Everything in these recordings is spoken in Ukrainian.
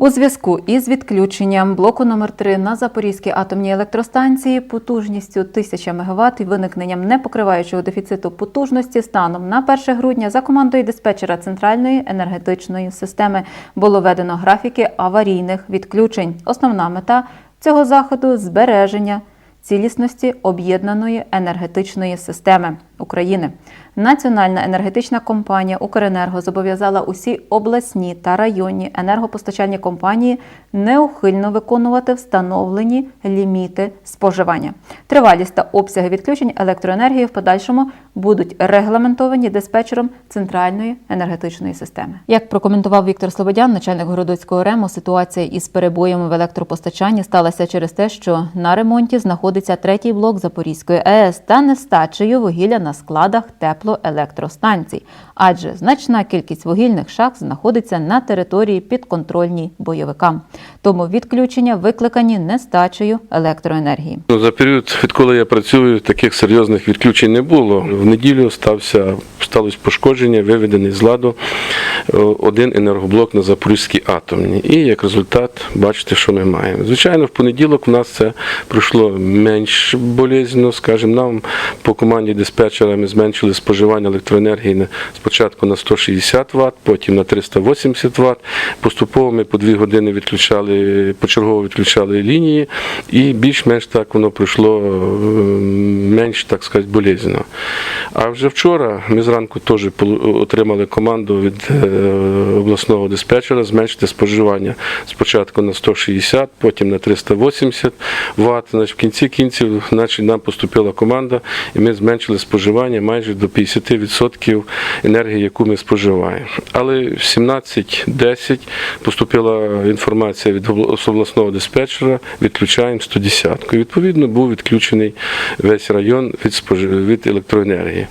У зв'язку із відключенням блоку номер 3 на Запорізькій атомній електростанції потужністю 1000 МВт і виникненням непокриваючого дефіциту потужності станом на 1 грудня за командою диспетчера центральної енергетичної системи було введено графіки аварійних відключень. Основна мета цього заходу збереження цілісності об'єднаної енергетичної системи України. Національна енергетична компанія Укренерго зобов'язала усі обласні та районні енергопостачальні компанії неухильно виконувати встановлені ліміти споживання. Тривалість та обсяги відключень електроенергії в подальшому будуть регламентовані диспетчером центральної енергетичної системи. Як прокоментував Віктор Слободян, начальник городоцького РЕМу, ситуація із перебоями в електропостачанні сталася через те, що на ремонті знаходиться третій блок Запорізької АЕС та нестачею вугілля на складах теплоелектростанцій, адже значна кількість вугільних шахт знаходиться на території підконтрольній бойовикам. Тому відключення викликані нестачею електроенергії. Ну, За період, відколи я працюю, таких серйозних відключень не було. В неділю стався сталося пошкодження, виведений з ладу один енергоблок на Запорізькій атомній. І як результат, бачите, що ми маємо. Звичайно, в понеділок у нас це пройшло менш болезненно, скажімо, нам по команді диспетчера ми зменшили споживання електроенергії спочатку на 160 Вт, потім на 380 Вт. Поступово ми по дві години відключали, почергово відключали лінії, і більш-менш так воно пройшло е, менш, так сказати, болезненно. А вже вчора ми зранку теж отримали команду від е, обласного диспетчера зменшити споживання спочатку на 160, потім на 380 Вт. Значить, в кінці кінців значить, нам поступила команда, і ми зменшили споживання майже до 50% енергії, яку ми споживаємо. Але в 17.10 поступила інформація від обласного диспетчера, відключаємо 110. І, відповідно, був відключений весь район від, спожи- від електроенергії.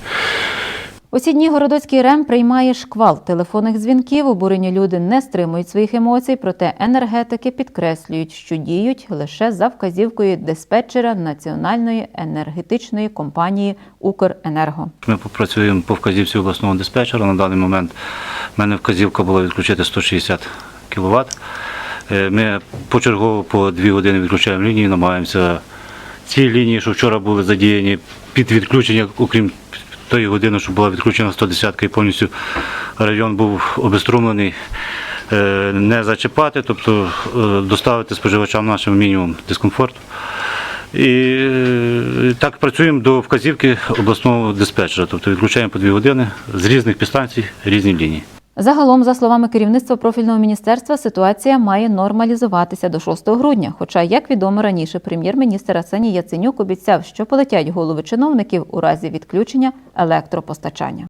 У ці дні Городоцький РЕМ приймає шквал телефонних дзвінків. Обурені люди не стримують своїх емоцій, проте енергетики підкреслюють, що діють лише за вказівкою диспетчера Національної енергетичної компанії Укренерго. Ми попрацюємо по вказівці обласного диспетчера. На даний момент в мене вказівка була відключити 160 кВт. Ми почергово по 2 години відключаємо лінії, намагаємося ці лінії, що вчора були задіяні під відключення, окрім тої години, що була відключена 110-ка і повністю район був обеструмлений. е, Не зачіпати, тобто е, доставити споживачам нашим мінімум дискомфорту. І е, так працюємо до вказівки обласного диспетчера, тобто відключаємо по дві години з різних підстанцій, різні лінії. Загалом, за словами керівництва профільного міністерства, ситуація має нормалізуватися до 6 грудня. Хоча, як відомо раніше, прем'єр-міністр Арсеній Яценюк обіцяв, що полетять голови чиновників у разі відключення електропостачання.